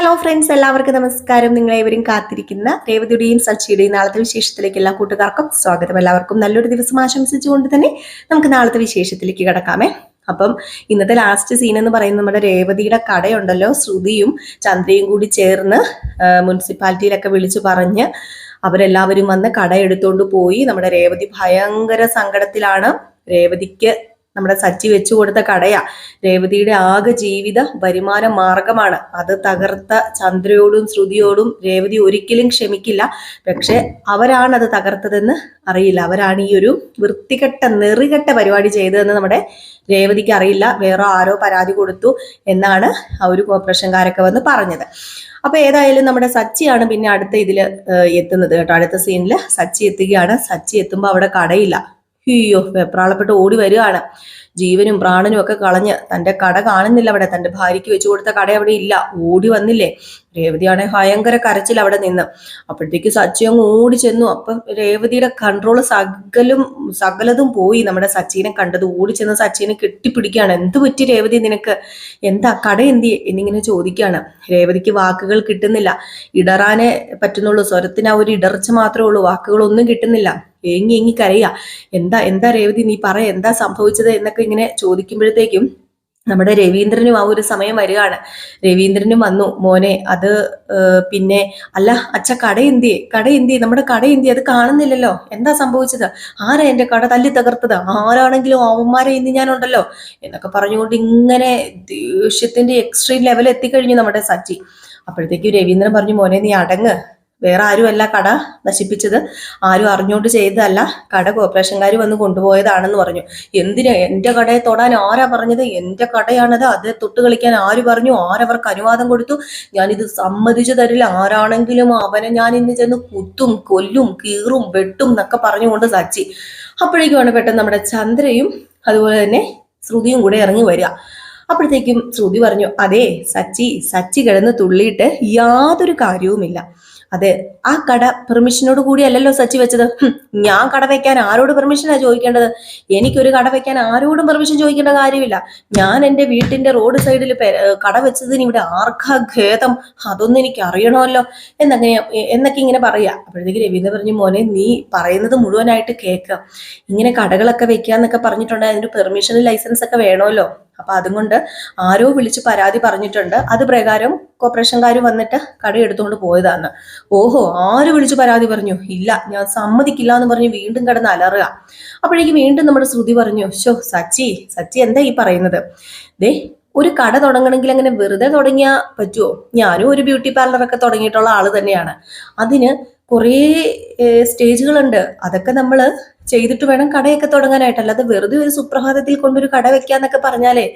Hello friends എല്ലാവർക്കും നമസ്കാരം. നിങ്ങളേവരും കാത്തിരിക്കുന്ന രേവതിയുടെയും സച്ചിയുടെയും നാളത്തെ വിശേഷത്തിലേക്ക് എല്ലാ കൂട്ടുകാർക്കും സ്വാഗതം. എല്ലാവർക്കും നല്ലൊരു ദിവസം ആശംസിച്ചുകൊണ്ട് തന്നെ നമുക്ക് നാളത്തെ വിശേഷത്തിലേക്ക് കിടക്കാമേ. അപ്പം ഇന്നത്തെ ലാസ്റ്റ് സീൻ എന്ന് പറയുന്നത് നമ്മുടെ രേവതിയുടെ കടയുണ്ടല്ലോ. ശ്രുതിയും ചന്ദ്രയും കൂടി ചേർന്ന് മുനിസിപ്പാലിറ്റിയിലൊക്കെ വിളിച്ചു പറഞ്ഞ് അവരെല്ലാവരും വന്ന് കട എടുത്തുകൊണ്ട് പോയി. നമ്മുടെ രേവതി ഭയങ്കര സങ്കടത്തിലാണ്. രേവതിക്ക് നമ്മുടെ സച്ചി വെച്ചു കൊടുത്ത കടയാ. രേവതിയുടെ ആകെ ജീവിത വരുമാന മാർഗമാണ്. അത് തകർത്ത ചന്ദ്രയോടും ശ്രുതിയോടും രേവതി ഒരിക്കലും ക്ഷമിക്കില്ല. പക്ഷെ അവരാണ് അത് തകർത്തതെന്ന് അറിയില്ല. അവരാണ് ഈ ഒരു വൃത്തികെട്ട നെറികെട്ട പരിപാടി ചെയ്തതെന്ന് നമ്മുടെ രേവതിക്ക് അറിയില്ല. വേറെ ആരോ പരാതി കൊടുത്തു എന്നാണ് ആ ഒരു കോർപ്പറേഷൻകാരൊക്കെ വന്ന് പറഞ്ഞത്. അപ്പൊ ഏതായാലും നമ്മുടെ സച്ചിയാണ് പിന്നെ അടുത്ത ഇതിൽ എത്തുന്നത് കേട്ടോ. അടുത്ത സീനിൽ സച്ചി എത്തുകയാണ്. സച്ചി എത്തുമ്പോൾ അവിടെ കടയില്ല. അയ്യോ വെപ്രാളപ്പെട്ട് ഓടി വരികയാണ് ജീവനും പ്രാണനും ഒക്കെ കളഞ്ഞ് തന്റെ കട കാണുന്നില്ല അവിടെ. തന്റെ ഭാര്യയ്ക്ക് വെച്ചു കൊടുത്ത കട അവിടെ ഇല്ല. ഓടി വന്നില്ലേ? രേവതിയാണെ ഭയങ്കര കരച്ചിൽ അവിടെ നിന്ന്. അപ്പോഴത്തേക്ക് സച്ചി അങ്ങ് ഓടി ചെന്നു. അപ്പം രേവതിയുടെ കൺട്രോൾ സകലും സകലതും പോയി. നമ്മുടെ സച്ചിനെ കണ്ടത് ഓടി ചെന്ന് സച്ചിനെ കെട്ടിപ്പിടിക്കുകയാണ്. എന്ത് പറ്റി രേവതി നിനക്ക്? എന്താ കട എന്തി എന്നിങ്ങനെ ചോദിക്കുകയാണ്. രേവതിക്ക് വാക്കുകൾ കിട്ടുന്നില്ല. ഇടറാനേ പറ്റുന്നുള്ളൂ. സ്വരത്തിന് ആ ഒരു ഇടർച്ച മാത്രമേ ഉള്ളൂ. വാക്കുകളൊന്നും കിട്ടുന്നില്ല. ഏങ്ങി ഏങ്ങി കരയുക എന്താ എന്താ രേവതി നീ പറ? എന്താ സംഭവിച്ചത്? എന്നൊക്കെ ഇങ്ങനെ ചോദിക്കുമ്പോഴത്തേക്കും നമ്മുടെ രവീന്ദ്രനും ആ ഒരു സമയം വരികയാണ്. രവീന്ദ്രനും വന്നു മോനെ അത് പിന്നെ അല്ല അച്ഛ കട എന്തിയെ? കട എന്തിയെ? നമ്മുടെ കട എന്തിയെ? അത് കാണുന്നില്ലല്ലോ. എന്താ സംഭവിച്ചത്? ആരാ എന്റെ കട തല്ലി തകർത്തത്? ആരാണെങ്കിലും അവന്മാരെ ഇന്ന് ഞാനുണ്ടല്ലോ? എന്നൊക്കെ പറഞ്ഞുകൊണ്ട് ഇങ്ങനെ ദേഷ്യത്തിന്റെ എക്സ്ട്രീം ലെവൽ എത്തിക്കഴിഞ്ഞു നമ്മുടെ സച്ചി. അപ്പോഴത്തേക്കും രവീന്ദ്രൻ പറഞ്ഞു മോനെ നീ അടങ്ങ്. വേറെ ആരുമല്ല കട നശിപ്പിച്ചത്. ആരും അറിഞ്ഞുകൊണ്ട് ചെയ്തതല്ല. കട കോർപ്പറേഷൻകാർ വന്ന് കൊണ്ടുപോയതാണെന്ന് പറഞ്ഞു. എന്തിനാ എന്റെ കടയെ തൊടാൻ ആരാ പറഞ്ഞത്? എന്റെ കടയാണത്. അത് തൊട്ട് കളിക്കാൻ ആര് പറഞ്ഞു? ആരവർക്ക് അനുവാദം കൊടുത്തു? ഞാനിത് സമ്മതിച്ചു തരില്ല. ആരാണെങ്കിലും അവനെ ഞാൻ ഇന്ന് ചെന്ന് കുത്തും കൊല്ലും കീറും വെട്ടും എന്നൊക്കെ പറഞ്ഞുകൊണ്ട് സച്ചി. അപ്പോഴേക്കുമാണ് പെട്ടെന്ന് നമ്മുടെ ചന്ദ്രയും അതുപോലെ തന്നെ ശ്രുതിയും കൂടെ ഇറങ്ങി വരിക. അപ്പോഴത്തേക്കും ശ്രുതി പറഞ്ഞു അതെ സച്ചി സച്ചി കിടന്ന് തുള്ളിയിട്ട് യാതൊരു കാര്യവുമില്ല. അതെ ആ കട പെർമിഷനോട് കൂടി അല്ലല്ലോ സച്ചി വെച്ചത്. ഞാൻ കട വെക്കാൻ ആരോട് പെർമിഷനാ ചോദിക്കേണ്ടത്? എനിക്കൊരു കട വെക്കാൻ ആരോടും പെർമിഷൻ ചോദിക്കേണ്ട കാര്യമില്ല. ഞാൻ എന്റെ വീട്ടിന്റെ റോഡ് സൈഡിൽ കട വെച്ചതിന് ഇവിടെ ആർക്കാ ഖേദം? അതൊന്നും എനിക്ക് അറിയണമല്ലോ. എന്നങ്ങനെ എന്നൊക്കെ ഇങ്ങനെ പറയാ. അപ്പോഴത്തേക്ക് രവീന്ദ്ര പറഞ്ഞു മോനെ നീ പറയുന്നത് മുഴുവനായിട്ട് കേൾക്കുക ഇങ്ങനെ കടകളൊക്കെ വെക്കാന്നൊക്കെ പറഞ്ഞിട്ടുണ്ടെങ്കിൽ അതിന് പെർമിഷനും ലൈസൻസ് ഒക്കെ വേണമല്ലോ. അപ്പൊ അതുകൊണ്ട് ആരോ വിളിച്ച് പരാതി പറഞ്ഞിട്ടുണ്ട്. അത് പ്രകാരം കോർപ്പറേഷൻകാർ വന്നിട്ട് കട എടുത്തുകൊണ്ട് പോയതാണ് ഓഹോ ആര് വിളിച്ച് പരാതി പറഞ്ഞു? ഇല്ല ഞാൻ സമ്മതിക്കില്ല എന്ന് പറഞ്ഞ് വീണ്ടും കിടന്ന് അലറുക. അപ്പോഴേക്ക് വീണ്ടും നമ്മുടെ ശ്രുതി പറഞ്ഞു ഷോ സച്ചി സച്ചി എന്താ ഈ പറയുന്നത്? ദേ ഒരു കട തുടങ്ങണമെങ്കിൽ അങ്ങനെ വെറുതെ തുടങ്ങിയാൽ പറ്റുമോ ഞാനും ഒരു ബ്യൂട്ടി പാർലറൊക്കെ തുടങ്ങിയിട്ടുള്ള ആൾ തന്നെയാണ്. അതിന് കുറേ സ്റ്റേജുകളുണ്ട് അതൊക്കെ നമ്മൾ ചെയ്തിട്ട് വേണം കടയൊക്കെ തുടങ്ങാനായിട്ടല്ല. അല്ലാതെ വെറുതെ ഒരു സുപ്രഭാതത്തിൽ കൊണ്ടൊരു കട വെക്കാന്നൊക്കെ പറഞ്ഞാലേ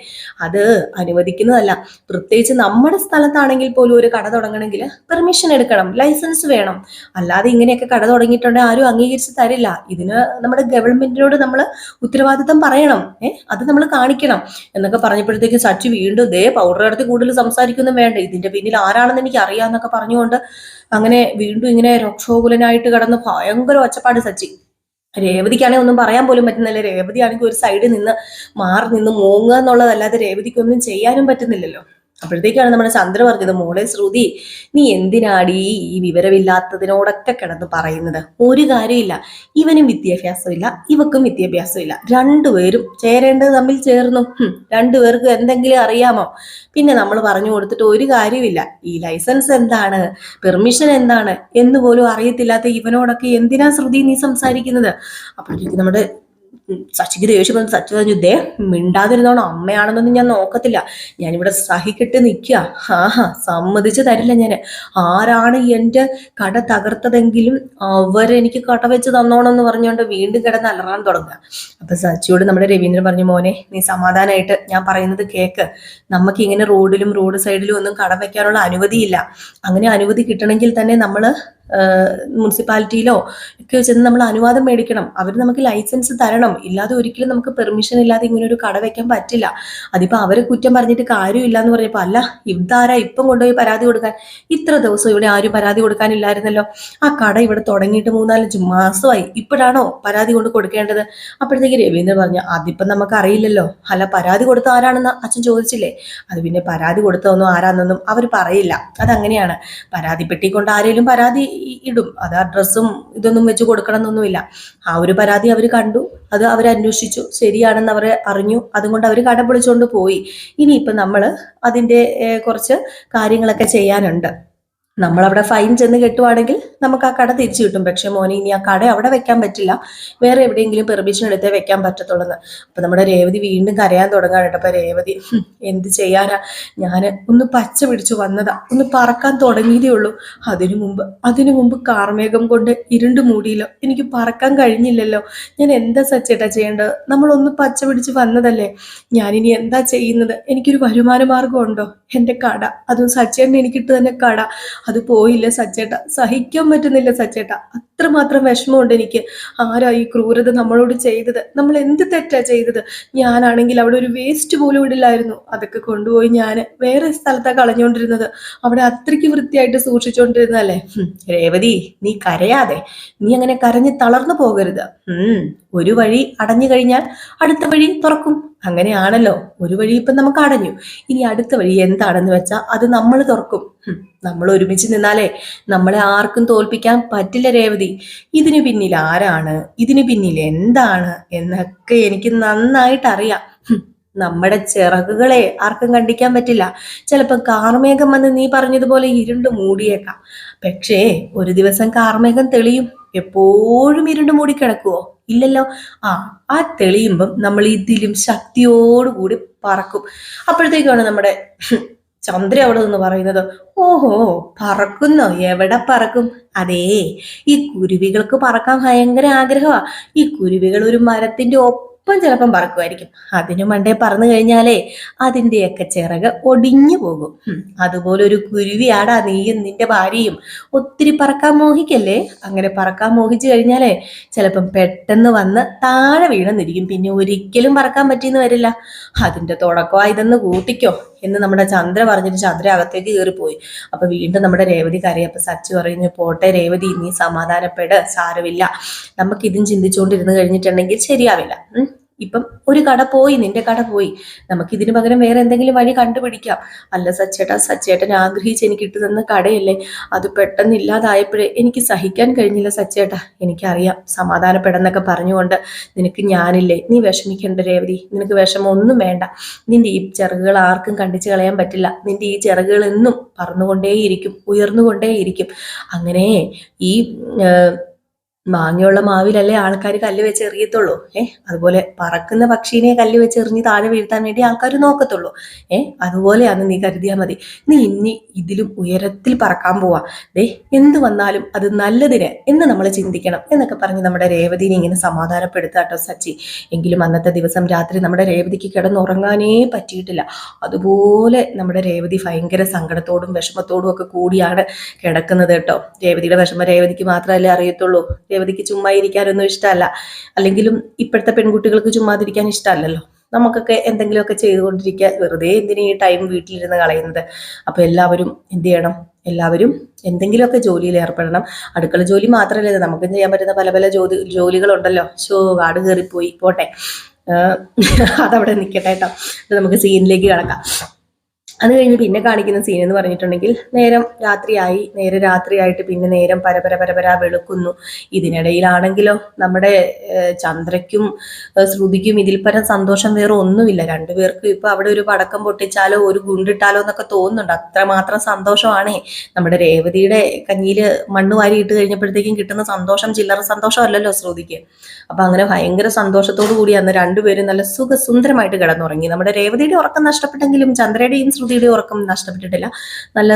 അത് അനുവദിക്കുന്നതല്ല. പ്രത്യേകിച്ച് നമ്മുടെ സ്ഥലത്താണെങ്കിൽ പോലും ഒരു കട തുടങ്ങണമെങ്കിൽ പെർമിഷൻ എടുക്കണം ലൈസൻസ് വേണം. അല്ലാതെ ഇങ്ങനെയൊക്കെ കട തുടങ്ങിയിട്ടുണ്ടെങ്കിൽ ആരും അംഗീകരിച്ച് തരില്ല. ഇതിന് നമ്മുടെ ഗവൺമെന്റിനോട് നമ്മൾ ഉത്തരവാദിത്തം പറയണം. ഏഹ് അത് നമ്മൾ കാണിക്കണം എന്നൊക്കെ പറഞ്ഞപ്പോഴത്തേക്ക് സച്ചി വീണ്ടും ദേ പൗഡർ എടുത്ത് കൂടുതൽ സംസാരിക്കൊന്നും വേണ്ട. ഇതിന്റെ പിന്നിൽ ആരാണെന്ന് എനിക്ക് അറിയാന്നൊക്കെ പറഞ്ഞുകൊണ്ട് അങ്ങനെ വീണ്ടും ഇങ്ങനെ രക്ഷോകുലനായിട്ട് കടന്ന് ഭയങ്കര ഒച്ചപ്പാട് സച്ചി. രേവതിക്കാണെങ്കിൽ ഒന്നും പറയാൻ പോലും പറ്റുന്നില്ല. രേവതി ആണെങ്കിൽ ഒരു സൈഡിൽ നിന്ന് മാറി നിന്ന് മൂങ്ങുക എന്നുള്ളതല്ലാതെ രേവതിക്ക് ഒന്നും ചെയ്യാനും പറ്റുന്നില്ലല്ലോ. അപ്പോഴത്തേക്കാണ് നമ്മുടെ ചന്ദ്ര പറഞ്ഞത് മോളെ ശ്രുതി നീ എന്തിനാടി ഈ വിവരമില്ലാത്തതിനോടൊക്കെ കിടന്ന് പറയുന്നത്? ഒരു കാര്യമില്ല ഇവനും വിദ്യാഭ്യാസമില്ല ഇവക്കും വിദ്യാഭ്യാസമില്ല. രണ്ടുപേരും ചേരേണ്ടത് തമ്മിൽ ചേർന്നു. രണ്ടുപേർക്ക് എന്തെങ്കിലും അറിയാമോ? പിന്നെ നമ്മൾ പറഞ്ഞു കൊടുത്തിട്ട് ഒരു കാര്യമില്ല ഈ ലൈസൻസ് എന്താണ്? പെർമിഷൻ എന്താണ്? എന്ന് പോലും അറിയത്തില്ലാത്ത ഇവനോടൊക്കെ എന്തിനാ ശ്രുതി നീ സംസാരിക്കുന്നത്? അപ്പോഴത്തേക്ക് നമ്മുടെ ശശിക്ക് ദേഷ്യം വന്ന് സച്ചു പറഞ്ഞു ദേ മിണ്ടാതിരുന്നോണം അമ്മയാണെന്നൊന്നും ഞാൻ നോക്കത്തില്ല. ഞാനിവിടെ സഹിക്കിട്ട് നിൽക്കുക ആഹാ സമ്മതിച്ച് തരില്ല ഞാൻ ആരാണ് എന്റെ കട തകർത്തതെങ്കിലും അവരെനിക്ക് കട വെച്ച് തന്നോണമെന്ന് പറഞ്ഞുകൊണ്ട് വീണ്ടും കിടന്ന് അലറാൻ തുടങ്ങുക. അപ്പൊ സച്ചിയോട് നമ്മുടെ രവീന്ദ്രൻ പറഞ്ഞു മോനെ നീ സമാധാനമായിട്ട് ഞാൻ പറയുന്നത് കേക്ക്. നമുക്ക് ഇങ്ങനെ റോഡിലും റോഡ് സൈഡിലും ഒന്നും കട വയ്ക്കാനുള്ള അനുമതിയില്ല. അങ്ങനെ അനുമതി കിട്ടണമെങ്കിൽ തന്നെ നമ്മൾ മുനിസിപ്പാലിറ്റിയിലോ ഒക്കെ ചെന്ന് നമ്മൾ അനുവാദം മേടിക്കണം. അവർ നമുക്ക് ലൈസൻസ് തരണം. ഇല്ലാതെ ഒരിക്കലും നമുക്ക് പെർമിഷൻ ഇല്ലാതെ ഇങ്ങനെ ഒരു കട വെക്കാൻ പറ്റില്ല. അതിപ്പോൾ അവർ കുറ്റം പറഞ്ഞിട്ട് കാര്യമില്ല എന്ന് പറഞ്ഞപ്പോൾ അല്ല ഇതാരാ ഇപ്പം കൊണ്ടുപോയി പരാതി കൊടുക്കാൻ? ഇത്ര ദിവസം ഇവിടെ ആരും പരാതി കൊടുക്കാനില്ലായിരുന്നല്ലോ ആ കട ഇവിടെ തുടങ്ങിയിട്ട് മൂന്നാലഞ്ച് മാസമായി. ഇപ്പോഴാണോ പരാതി കൊണ്ട് കൊടുക്കേണ്ടത്? അപ്പോഴത്തേക്ക് രവീന്ദ്രൻ പറഞ്ഞു അതിപ്പം നമുക്ക് അറിയില്ലല്ലോ അല്ല പരാതി കൊടുത്ത ആരാണെന്ന് അച്ഛൻ ചോദിച്ചില്ലേ? അത് പിന്നെ പരാതി കൊടുത്തതൊന്നും ആരാന്നൊന്നും അവർ പറയില്ല. അതങ്ങനെയാണ്. പരാതി പെട്ടി കൊണ്ട് ആരെങ്കിലും പരാതി ഇടും. അത് അഡ്രസ്സും ഇതൊന്നും വെച്ച് കൊടുക്കണം എന്നൊന്നുമില്ല ആ ഒരു പരാതി അവർ കണ്ടു. അത് അവർ അന്വേഷിച്ചു. ശരിയാണെന്ന് അവർ അറിഞ്ഞു. അതുകൊണ്ട് അവർ കട വിളിച്ചുകൊണ്ട് പോയി. ഇനിയിപ്പം നമ്മൾ അതിന്റെ കുറച്ച് കാര്യങ്ങളൊക്കെ ചെയ്യാനുണ്ട്. നമ്മളവിടെ ഫൈൻ ചെന്ന് കെട്ടുവാണെങ്കിൽ നമുക്ക് ആ കട തിരിച്ചു കിട്ടും. പക്ഷെ മോനെ ഇനി ആ കട അവിടെ വെക്കാൻ പറ്റില്ല. വേറെ എവിടെയെങ്കിലും പെർമിഷൻ എടുത്തേ വെക്കാൻ പറ്റത്തുള്ളൂ അപ്പൊ നമ്മുടെ രേവതി വീണ്ടും കരയാൻ തുടങ്ങാണ് കേട്ടോ. അപ്പൊ രേവതി എന്ത് ചെയ്യാനാ? ഞാൻ ഒന്ന് പച്ച പിടിച്ചു വന്നതാ. ഒന്ന് പറക്കാൻ തുടങ്ങിയതേ ഉള്ളൂ. അതിനു മുമ്പ് അതിനു മുമ്പ് കാർമേഘം കൊണ്ട് ഇരുണ്ട് മൂടിയില്ലോ. എനിക്ക് പറക്കാൻ കഴിഞ്ഞില്ലല്ലോ. ഞാൻ എന്താ സച്ചേട്ടാ ചെയ്യേണ്ടത്? നമ്മളൊന്ന് പച്ച പിടിച്ച് വന്നതല്ലേ? ഞാനിനി എന്താ ചെയ്യുന്നത്? എനിക്കൊരു വരുമാന മാർഗം ഉണ്ടോ? എന്റെ കട. അതും സച്ചേട്ടൻ എനിക്കിട്ട് തന്നെ കട. അത് പോയില്ല സച്ചേട്ട. സഹിക്കാൻ പറ്റുന്നില്ല സച്ചേട്ട. അത്രമാത്രം വിഷമമുണ്ട് എനിക്ക്. ആരാ ഈ ക്രൂരത നമ്മളോട് ചെയ്തത്? നമ്മൾ എന്ത് തെറ്റാ ചെയ്തത്? ഞാനാണെങ്കിൽ അവിടെ ഒരു വേസ്റ്റ് പോലും ഇടില്ലായിരുന്നു. അതൊക്കെ കൊണ്ടുപോയി ഞാൻ വേറെ സ്ഥലത്താ കളഞ്ഞുകൊണ്ടിരുന്നത് അവിടെ അത്രയ്ക്ക് വൃത്തിയായിട്ട് സൂക്ഷിച്ചുകൊണ്ടിരുന്നതല്ലേ ഹും, രേവതി നീ കരയാതെ. നീ അങ്ങനെ കരഞ്ഞ് തളർന്നു പോകരുത്. ഒരു വഴി അടഞ്ഞു കഴിഞ്ഞാൽ അടുത്ത വഴി തുറക്കും. അങ്ങനെയാണല്ലോ. ഒരു വഴി ഇപ്പം നമുക്ക് അടഞ്ഞു. ഇനി അടുത്ത വഴി എന്താണെന്ന് വെച്ചാൽ അത് നമ്മൾ തുറക്കും. നമ്മൾ ഒരുമിച്ച് നിന്നാലേ നമ്മളെ ആർക്കും തോൽപ്പിക്കാൻ പറ്റില്ല രേവതി. ഇതിന് പിന്നിൽ ആരാണ്? ഇതിന് പിന്നിൽ എന്താണ്? എന്നൊക്കെ എനിക്ക് നന്നായിട്ട് അറിയാം. നമ്മുടെ ചിറകുകളെ ആർക്കും കണ്ടിക്കാൻ പറ്റില്ല. ചിലപ്പോൾ കാർമേഘം വന്ന് നീ പറഞ്ഞതുപോലെ ഇരുണ്ട് മൂടിയേക്കാം. പക്ഷേ ഒരു ദിവസം കാർമേഘം തെളിയും. എപ്പോഴും ഇരുണ്ട് മൂടി കിടക്കുവോ ഇല്ലല്ലോ. ആ ആ തെളിയുമ്പം നമ്മൾ ഇതിലും ശക്തിയോടുകൂടി പറക്കും. അപ്പോഴത്തേക്കാണ് നമ്മുടെ ചന്ദ്ര അവിടെ നിന്ന് പറയുന്നത് ഓഹോ പറക്കുന്നോ. എവിടെ പറക്കും? അതേ ഈ കുരുവികൾക്ക് പറക്കാൻ ഭയങ്കര ആഗ്രഹമാ. ഈ കുരുവികൾ ഒരു മരത്തിന്റെ ഒപ്പം ചിലപ്പം പറക്കുമായിരിക്കും. അതിനു മണ്ടേ പറന്നു കഴിഞ്ഞാലേ അതിന്റെയൊക്കെ ചിറക് ഒടിഞ്ഞു പോകും. അതുപോലെ ഒരു കുരുവിയാടാ നീയും നിന്റെ ഭാര്യയും. ഒത്തിരി പറക്കാൻ മോഹിക്കല്ലേ? അങ്ങനെ പറക്കാൻ മോഹിച്ചു കഴിഞ്ഞാലേ ചിലപ്പം പെട്ടെന്ന് വന്ന് താഴെ വീണെന്നിരിക്കും. പിന്നെ ഒരിക്കലും പറക്കാൻ പറ്റിയെന്ന് വരില്ല. അതിന്റെ തുടക്കമായി ഇതെന്ന് കൂട്ടിക്കോ. എന്ന് നമ്മുടെ ചന്ദ്ര പറഞ്ഞിട്ട് ചന്ദ്ര അകത്തേക്ക് കയറിപ്പോയി. അപ്പൊ വീണ്ടും നമ്മുടെ രേവതി കരയും. അപ്പൊ സച്ചു പറയുന്നു പോട്ടെ രേവതി നീ സമാധാനപ്പെട്. സാരമില്ല. നമുക്ക് ഇതും ചിന്തിച്ചുകൊണ്ടിരുന്ന് കഴിഞ്ഞിട്ടുണ്ടെങ്കിൽ ശരിയാവില്ല. ഇപ്പം ഒരു കട പോയി നിന്റെ കട പോയി. നമുക്ക് ഇതിന് പകരം വേറെ എന്തെങ്കിലും വഴി കണ്ടുപിടിക്കാം. അല്ല സച്ചേട്ടാ സച്ചേട്ടൻ ആഗ്രഹിച്ച് എനിക്ക് ഇട്ടു തന്ന കടയല്ലേ? അത് പെട്ടെന്ന് ഇല്ലാതായപ്പോഴേ എനിക്ക് സഹിക്കാൻ കഴിഞ്ഞില്ല സച്ചേട്ടാ. എനിക്കറിയാം സമാധാനപ്പെടുന്നൊക്കെ പറഞ്ഞുകൊണ്ട് നിനക്ക് ഞാനില്ലേ? നീ വിഷമിക്കേണ്ട രേവതി നിനക്ക് വിഷമം ഒന്നും വേണ്ട. നിന്റെ ഈ ചിറകുകൾ ആർക്കും കണ്ടിച്ചു കളയാൻ പറ്റില്ല. നിന്റെ ഈ ചിറകുകൾ എന്നും പറന്നുകൊണ്ടേയിരിക്കും ഉയർന്നുകൊണ്ടേയിരിക്കും. അങ്ങനെ ഈ മാങ്ങയുള്ള മാവിലല്ലേ ആൾക്കാർ കല്ല് വെച്ച് എറിയത്തുള്ളൂ. ഏഹ് അതുപോലെ പറക്കുന്ന പക്ഷീനെ കല്ല് വെച്ച് എറിഞ്ഞ് താഴെ വീഴ്ത്താൻ വേണ്ടി ആൾക്കാർ നോക്കത്തുള്ളൂ. ഏഹ് അതുപോലെയാണ് നീ കരുതിയാൽ മതി. നീ ഇനി ഇതിലും ഉയരത്തിൽ പറക്കാൻ പോവാ. ദേ എന്ത് വന്നാലും അത് നല്ലതിന് എന്ന് നമ്മൾ ചിന്തിക്കണം എന്നൊക്കെ പറഞ്ഞ് നമ്മുടെ രേവതിനെ ഇങ്ങനെ സമാധാനപ്പെടുത്തുക കേട്ടോ സച്ചി. എങ്കിലും അന്നത്തെ ദിവസം രാത്രി നമ്മുടെ രേവതിക്ക് കിടന്നുറങ്ങാനേ പറ്റിയിട്ടില്ല. അതുപോലെ നമ്മുടെ രേവതി ഭയങ്കര സങ്കടത്തോടും വിഷമത്തോടും ഒക്കെ കൂടിയാണ് കിടക്കുന്നത് കേട്ടോ. രേവതിയുടെ വിഷമം രേവതിക്ക് മാത്രമല്ലേ അറിയത്തുള്ളൂ. രേവതിക്ക് ചുമ്മാ ഇരിക്കാനൊന്നും ഇഷ്ടമല്ല. അല്ലെങ്കിലും ഇപ്പോഴത്തെ പെൺകുട്ടികൾക്ക് ചുമ്മാതിരിക്കാൻ ഇഷ്ടമല്ലല്ലോ. നമുക്കൊക്കെ എന്തെങ്കിലുമൊക്കെ ചെയ്തുകൊണ്ടിരിക്കുക. വെറുതെ എന്തിനു ഈ ടൈം വീട്ടിലിരുന്ന് കളയുന്നത്? അപ്പൊ എല്ലാവരും എന്ത് ചെയ്യണം? എല്ലാവരും എന്തെങ്കിലുമൊക്കെ ജോലിയിൽ ഏർപ്പെടണം. അടുക്കള ജോലി മാത്രമല്ല നമുക്ക് ചെയ്യാൻ പറ്റുന്ന പല പല ജോലി ജോലികളുണ്ടല്ലോ. ഷോ കാട് കയറിപ്പോയി. പോട്ടെ. അതവിടെ നിൽക്കട്ടെ കേട്ടോ. നമുക്ക് സീനിലേക്ക് കിടക്കാം. അത് കഴിഞ്ഞ് പിന്നെ കാണിക്കുന്ന സീൻ എന്ന് പറഞ്ഞിട്ടുണ്ടെങ്കിൽ നേരം രാത്രിയായി. നേരെ രാത്രിയായിട്ട് പിന്നെ നേരം പരപര പരപര വെളുക്കുന്നു. ഇതിനിടയിലാണെങ്കിലോ നമ്മുടെ ചന്ദ്രയ്ക്കും ശ്രുതിക്കും ഇതിൽ പരം സന്തോഷം വേറെ ഒന്നുമില്ല. രണ്ടുപേർക്കും ഇപ്പൊ അവിടെ ഒരു പടക്കം പൊട്ടിച്ചാലോ ഒരു ഗുണ്ടിട്ടാലോ എന്നൊക്കെ തോന്നുന്നുണ്ട്. അത്രമാത്രം സന്തോഷമാണേ. നമ്മുടെ രേവതിയുടെ കഞ്ഞിയിൽ മണ്ണ് വാരി ഇട്ട് കഴിഞ്ഞപ്പോഴത്തേക്കും കിട്ടുന്ന സന്തോഷം ചില്ലറ സന്തോഷമല്ലല്ലോ ശ്രുതിക്ക്. അപ്പൊ അങ്ങനെ ഭയങ്കര സന്തോഷത്തോടു കൂടി അന്ന് രണ്ടുപേരും നല്ല സുഖസുന്ദരമായിട്ട് കിടന്നുറങ്ങി. നമ്മുടെ രേവതിയുടെ ഉറക്കം നഷ്ടപ്പെട്ടെങ്കിലും ചന്ദ്രയുടെയും ശ്രുതിയുടെയും ഉറക്കം നഷ്ടപ്പെട്ടിട്ടില്ല. നല്ല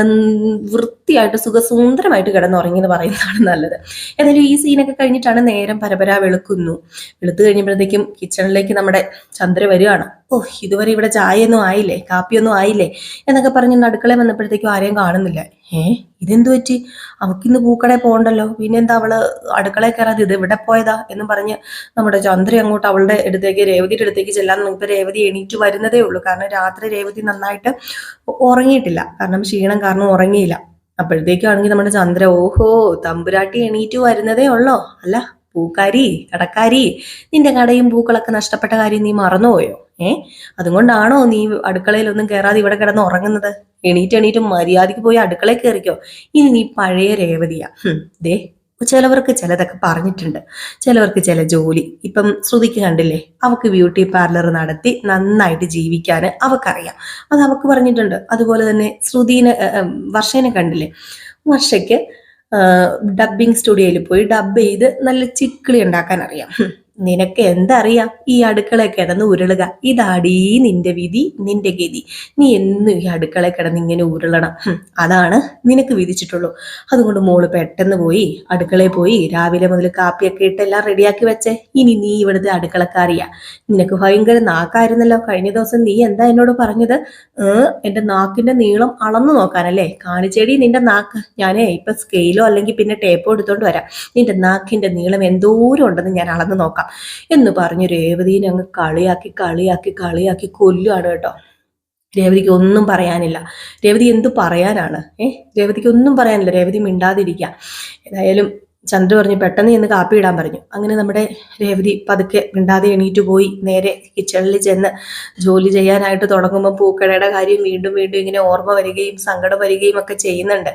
വൃത്തിയായിട്ട് സുഖസുന്ദരമായിട്ട് കിടന്നുറങ്ങി എന്ന് പറയുന്നതാണ് നല്ലത്. ഏതായാലും ഈ സീനൊക്കെ കഴിഞ്ഞിട്ടാണ് നേരം പരപര വെളുക്കുന്നു. വെളുത്തു കഴിഞ്ഞപ്പോഴത്തേക്കും കിച്ചണിലേക്ക് നമ്മുടെ ചന്ദ്ര വരികയാണ് ഓ ഇതുവരെ ഇവിടെ ചായയൊന്നും ആയില്ലേ? കാപ്പിയൊന്നും ആയില്ലേ? എന്നൊക്കെ പറഞ്ഞ് നടുക്കളെ വന്നപ്പോഴത്തേക്കും ആരെയും കാണുന്നില്ല. ഏ ഇതെന്തു പറ്റി? അവക്കിന്ന് പൂക്കടയിൽ പോകണ്ടല്ലോ. പിന്നെന്താ അവൾ അടുക്കളയിൽ കയറാതെ ഇത് ഇവിടെ പോയതാ എന്ന് പറഞ്ഞ് നമ്മുടെ ചന്ദ്ര അങ്ങോട്ട് അവളുടെ അടുത്തേക്ക് രേവതിയുടെ അടുത്തേക്ക് ചെല്ലാൻ ഇപ്പൊ രേവതി എണീറ്റ് വരുന്നതേ ഉള്ളൂ. കാരണം രാത്രി രേവതി നന്നായിട്ട് ഉറങ്ങിയിട്ടില്ല. കാരണം ക്ഷീണം കാരണം ഉറങ്ങിയില്ല. അപ്പോഴത്തേക്കാണെങ്കിൽ നമ്മുടെ ചന്ദ്ര ഓഹോ തമ്പുരാട്ടി എണീറ്റ് വരുന്നതേ ഉള്ളോ? അല്ല പൂക്കാരി കടക്കാരി നിന്റെ കടയും പൂക്കളൊക്കെ നഷ്ടപ്പെട്ട കാര്യം നീ മറന്നുപോയോ? ഏ? അതുകൊണ്ടാണോ നീ അടുക്കളയിലൊന്നും കയറാതെ ഇവിടെ കിടന്ന് ഉറങ്ങുന്നത്? എണീറ്റ് എണീറ്റ് മര്യാദയ്ക്ക് പോയി അടുക്കളയിൽ കയറിക്കോ ഇനി നീ പഴയ രേവതിയാ. ദേ ചിലവർക്ക് ചിലതൊക്കെ പറഞ്ഞിട്ടുണ്ട്. ചിലവർക്ക് ചില ജോലി. ഇപ്പം ശ്രുതിക്ക് കണ്ടില്ലേ? അവക്ക് ബ്യൂട്ടി പാർലർ നടത്തി നന്നായിട്ട് ജീവിക്കാൻ അവക്കറിയാം. അത് അവക്ക് പറഞ്ഞിട്ടുണ്ട്. അതുപോലെ തന്നെ ശ്രുതിനെ വർഷേനെ കണ്ടില്ലേ? വർഷയ്ക്ക് ഡബ്ബിങ് സ്റ്റുഡിയോയിൽ പോയി ഡബ് ചെയ്ത് നല്ല ചിക്കിളി ഉണ്ടാക്കാൻ അറിയാം. നിനക്ക് എന്തറിയാം? ഈ അടുക്കള കിടന്ന് ഉരുളുക. ഇതാടീ നിന്റെ വിധി നിന്റെ ഗതി. നീ എന്നും ഈ അടുക്കള കിടന്ന് ഇങ്ങനെ ഉരുളണം. അതാണ് നിനക്ക് വിധിച്ചിട്ടുള്ളൂ. അതുകൊണ്ട് മോൾ പെട്ടെന്ന് പോയി അടുക്കളയിൽ പോയി രാവിലെ മുതൽ കാപ്പിയൊക്കെ ഇട്ട് എല്ലാം റെഡിയാക്കി വെച്ചേ. ഇനി നീ ഇവിടുത്തെ അടുക്കളക്കാരിയാ. നിനക്ക് ഭയങ്കര നാക്കായിരുന്നല്ലോ. കഴിഞ്ഞ ദിവസം നീ എന്താ എന്നോട് പറഞ്ഞത്? എന്റെ നാക്കിന്റെ നീളം അളന്നു നോക്കാനല്ലേ? കാണിച്ചേടി നിന്റെ നാക്ക്. ഞാനേ ഇപ്പൊ സ്കെയിലോ അല്ലെങ്കിൽ പിന്നെ ടേപ്പോ എടുത്തോണ്ട് വരാം. നിന്റെ നാക്കിന്റെ നീളം എന്തോരം ഉണ്ടെന്ന് ഞാൻ അളന്ന് നോക്കാം. എന്ന് പറഞ്ഞ് രേവതിനെ അങ്ങ് കളിയാക്കി കളിയാക്കി കളിയാക്കി കൊല്ലുകയാണ് കേട്ടോ. രേവതിക്ക് ഒന്നും പറയാനില്ല. രേവതി എന്ത് പറയാനാണ്? ഏ? രേവതിക്ക് ഒന്നും പറയാനില്ല. രേവതി മിണ്ടാതിരിക്കുക ഏതായാലും ചന്ദ്ര പറഞ്ഞു പെട്ടെന്ന് ചെന്ന് കാപ്പി ഇടാൻ പറഞ്ഞു. അങ്ങനെ നമ്മുടെ രേവതി പതുക്കെ മിണ്ടാതെ എണീറ്റ് പോയി. നേരെ കിച്ചണിൽ ചെന്ന് ജോലി ചെയ്യാനായിട്ട് തുടങ്ങുമ്പോൾ പൂക്കടയുടെ കാര്യം വീണ്ടും വീണ്ടും ഇങ്ങനെ ഓർമ്മ വരികയും സങ്കടം വരികയും ഒക്കെ ചെയ്യുന്നുണ്ട്.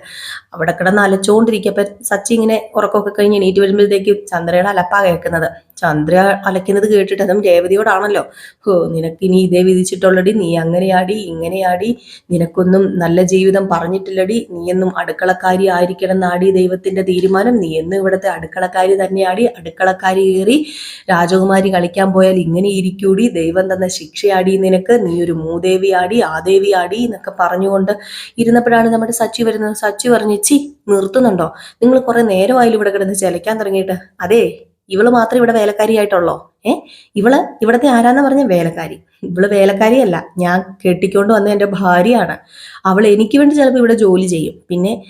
അവിടെ കിടന്ന് അലച്ചുകൊണ്ടിരിക്കുക അപ്പം സച്ചി ഇങ്ങനെ ഉറക്കമൊക്കെ കഴിഞ്ഞ് എണീറ്റ് വരുമ്പോഴത്തേക്കും ചന്ദ്രയുടെ അലപ്പാ കേൾക്കുന്നത്. ചന്ദ്ര അലയ്ക്കുന്നത് കേട്ടിട്ട് അതും രേവതിയോടാണല്ലോ. ഹോ നിനക്കിനി ഇതേ വിധിച്ചിട്ടുള്ളടി നീ അങ്ങനെയാടി ഇങ്ങനെയാടി നിനക്കൊന്നും നല്ല ജീവിതം പറഞ്ഞിട്ടില്ലടി നീയെന്നും അടുക്കളക്കാരി ആയിരിക്കണം നാടി ദൈവത്തിന്റെ തീരുമാനം. നീ എന്നും ഇവിടുത്തെ അടുക്കളക്കാരി തന്നെയാടി. അടുക്കളക്കാരി കയറി രാജകുമാരി കളിക്കാൻ പോയാൽ ഇങ്ങനെ ഇരിക്കൂടി. ദൈവം തന്ന ശിക്ഷയാടി നിനക്ക്. നീ ഒരു മൂദേവി ആടി മൂദേവിയാടി ആടി എന്നൊക്കെ പറഞ്ഞുകൊണ്ട് ഇരുന്നപ്പോഴാണ് നമ്മുടെ സച്ചി വരുന്നത്. സച്ചി പറഞ്ഞു ചി നിർത്തുന്നുണ്ടോ? നിങ്ങൾ കുറെ നേരമായാലും ഇവിടെ കിടന്ന് ചിലക്കാൻ തുടങ്ങിയിട്ട്? അതെ ഇവൾ മാത്രം ഇവിടെ വേലക്കാരിയായിട്ടുള്ളോ? ഏ? ഇവൾ ഇവിടത്തെ ആരാന്ന് പറഞ്ഞ? വേലക്കാരി. ഇവൾ വേലക്കാരിയല്ല. ഞാൻ കെട്ടിക്കൊണ്ട് വന്ന എന്റെ ഭാര്യയാണ്. അവൾ എനിക്ക് വേണ്ടി ചിലപ്പോൾ ഇവിടെ ജോലി ചെയ്യും. പിന്നെ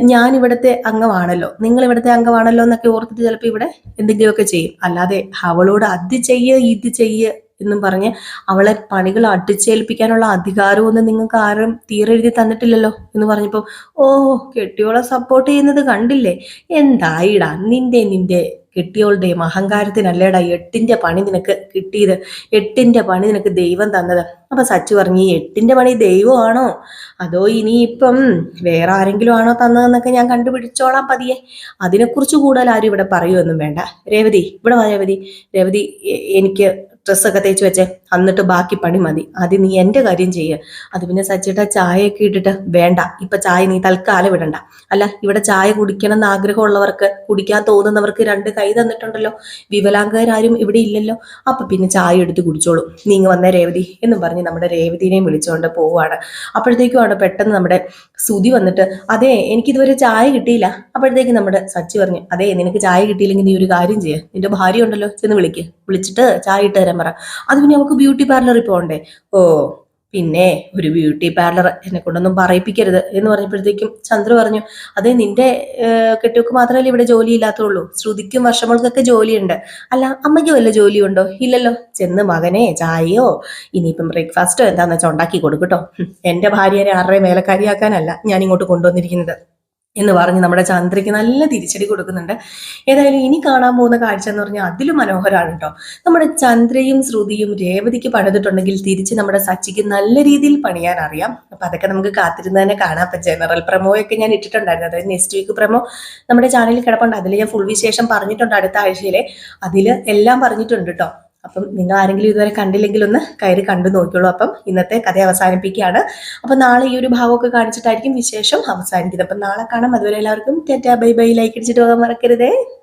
ഞാൻ ഇവിടുത്തെ അംഗമാണല്ലോ. നിങ്ങൾ ഇവിടുത്തെ അംഗമാണല്ലോ എന്നൊക്കെ ഓർത്തിട്ട് ചിലപ്പോൾ ഇവിടെ എന്തെങ്കിലുമൊക്കെ ചെയ്യും. അല്ലാതെ അവളോട് അത് ചെയ്യ ഇത് ചെയ്യ എന്നും പറഞ്ഞ് അവളെ പണികൾ അടിച്ചേൽപ്പിക്കാനുള്ള അധികാരമൊന്നും നിങ്ങൾക്ക് ആരും തീരെഴുതി തന്നിട്ടില്ലല്ലോ എന്ന് പറഞ്ഞപ്പോൾ ഓ കെട്ടിയോളെ സപ്പോർട്ട് ചെയ്യുന്നത് കണ്ടില്ലേ? എന്തായിടാ? നിന്റെ നിന്റെ കെട്ടിയോളുടെയും അഹങ്കാരത്തിനല്ലേടാ എട്ടിന്റെ പണി നിനക്ക് കിട്ടിയത്? എട്ടിന്റെ പണി നിനക്ക് ദൈവം തന്നത്. അപ്പൊ സച്ചു പറഞ്ഞു ഈ എട്ടിന്റെ പണി ദൈവമാണോ? അതോ ഇനിയിപ്പം വേറെ ആരെങ്കിലും ആണോ തന്നതെന്നൊക്കെ ഞാൻ കണ്ടുപിടിച്ചോളാം പതിയെ. അതിനെക്കുറിച്ച് കൂടുതൽ ആരും ഇവിടെ പറയുമൊന്നും വേണ്ട. രേവതി ഇവിടെ വാ രേവതി. രേവതി എനിക്ക് ഡ്രസ്സൊക്കെ തേച്ച് വെച്ചേ. എന്നിട്ട് ബാക്കി പണി മതി. ആദ്യം നീ എന്റെ കാര്യം ചെയ്യുക അത് പിന്നെ സച്ചിട്ട ചായയൊക്കെ ഇട്ടിട്ട് വേണ്ട. ഇപ്പൊ ചായ നീ തൽക്കാലം ഇടണ്ട അല്ല ഇവിടെ ചായ കുടിക്കണം എന്ന് ആഗ്രഹമുള്ളവർക്ക് കുടിക്കാൻ തോന്നുന്നവർക്ക് രണ്ട് കൈ തന്നിട്ടുണ്ടല്ലോ. വിവലാംഗരാരും ഇവിടെ ഇല്ലല്ലോ. അപ്പൊ പിന്നെ ചായ എടുത്ത് കുടിച്ചോളൂ. നീ ഇങ്ങ് വന്നേ രേവതി എന്നും പറഞ്ഞ് നമ്മുടെ രേവതിനെയും വിളിച്ചുകൊണ്ട് പോവുകയാണ് അപ്പോഴത്തേക്കുമാണ് പെട്ടെന്ന് നമ്മുടെ സുതി വന്നിട്ട് അതെ എനിക്കിതുവരെ ചായ കിട്ടിയില്ല. അപ്പോഴത്തേക്ക് നമ്മുടെ സച്ചി പറഞ്ഞു അതെ നിനക്ക് ചായ കിട്ടിയില്ലെങ്കിൽ നീ ഒരു കാര്യം ചെയ്യുക നിന്റെ ഭാര്യ ഉണ്ടല്ലോ ചെന്ന് വിളിക്ക്. വിളിച്ചിട്ട് ചായ ഇട്ട് തരാൻ പറ. അത് പിന്നെ നമുക്ക് ബ്യൂട്ടി പാർലറിൽ പോകണ്ടേ ഓ പിന്നെ ഒരു ബ്യൂട്ടി പാർലർ എന്നെ കൊണ്ടൊന്നും പറയിപ്പിക്കരുത് എന്ന് പറഞ്ഞപ്പോഴത്തേക്കും ചന്ദ്ര പറഞ്ഞു അതെ നിന്റെ കെട്ടിയൊക്കെ മാത്രമല്ല ഇവിടെ ജോലി ഇല്ലാത്തുള്ളൂ. ശ്രുതിക്കും വർഷമൾക്കൊക്കെ ജോലിയുണ്ട്. അല്ല അമ്മയ്ക്ക് വല്ല ജോലിയുണ്ടോ? ഇല്ലല്ലോ. ചെന്ന് മകനെ ചായയോ? ഇനിയിപ്പം ബ്രേക്ക്ഫാസ്റ്റോ എന്താണെന്ന് വെച്ചാൽ ഉണ്ടാക്കി കൊടുക്കട്ടോ എന്റെ ഭാര്യനെ ആരുടെയും മേലക്കാരിയാക്കാനല്ല ഞാൻ ഇങ്ങോട്ട് കൊണ്ടുവന്നിരിക്കുന്നത്. എന്ന് പറഞ്ഞ് നമ്മുടെ ചന്ദ്രയ്ക്ക് നല്ല തിരിച്ചടി കൊടുക്കുന്നുണ്ട്. ഏതായാലും ഇനി കാണാൻ പോകുന്ന കാഴ്ച എന്ന് പറഞ്ഞാൽ അതിലും മനോഹരമാണ് കേട്ടോ നമ്മുടെ ചന്ദ്രയും ശ്രുതിയും രേവതിക്ക് പണിതിട്ടുണ്ടെങ്കിൽ തിരിച്ച് നമ്മുടെ സച്ചിക്ക് നല്ല രീതിയിൽ പണിയാൻ അറിയാം. അപ്പൊ അതൊക്കെ നമുക്ക് കാത്തിരുന്ന് തന്നെ കാണാം. അപ്പൊ ജനറൽ പ്രമോയൊക്കെ ഞാൻ ഇട്ടിട്ടുണ്ടായിരുന്നു. അതായത് നെക്സ്റ്റ് വീക്ക് പ്രമോ നമ്മുടെ ചാനലിൽ കിടപ്പുണ്ട്. അതിൽ ഞാൻ ഫുൾ വിശേഷം പറഞ്ഞിട്ടുണ്ട് അടുത്ത ആഴ്ചയിലെ. അതിൽ എല്ലാം പറഞ്ഞിട്ടുണ്ട് കേട്ടോ അപ്പം നിങ്ങൾ ആരെങ്കിലും ഇതുവരെ കണ്ടില്ലെങ്കിൽ ഒന്ന് കയറി കണ്ടു നോക്കിയോളൂ. അപ്പം ഇന്നത്തെ കഥ അവസാനിപ്പിക്കുകയാണ്. അപ്പം നാളെ ഈ ഒരു ഭാവമൊക്കെ കാണിച്ചിട്ടായിരിക്കും വിശേഷം അവസാനിക്കുന്നത്. അപ്പം നാളെ കാണാം. അതുവരെ എല്ലാവർക്കും ടാറ്റാ ബൈ ബൈ. ലൈക്ക് അടിച്ചിട്ട് പോകാൻ മറക്കരുതേ.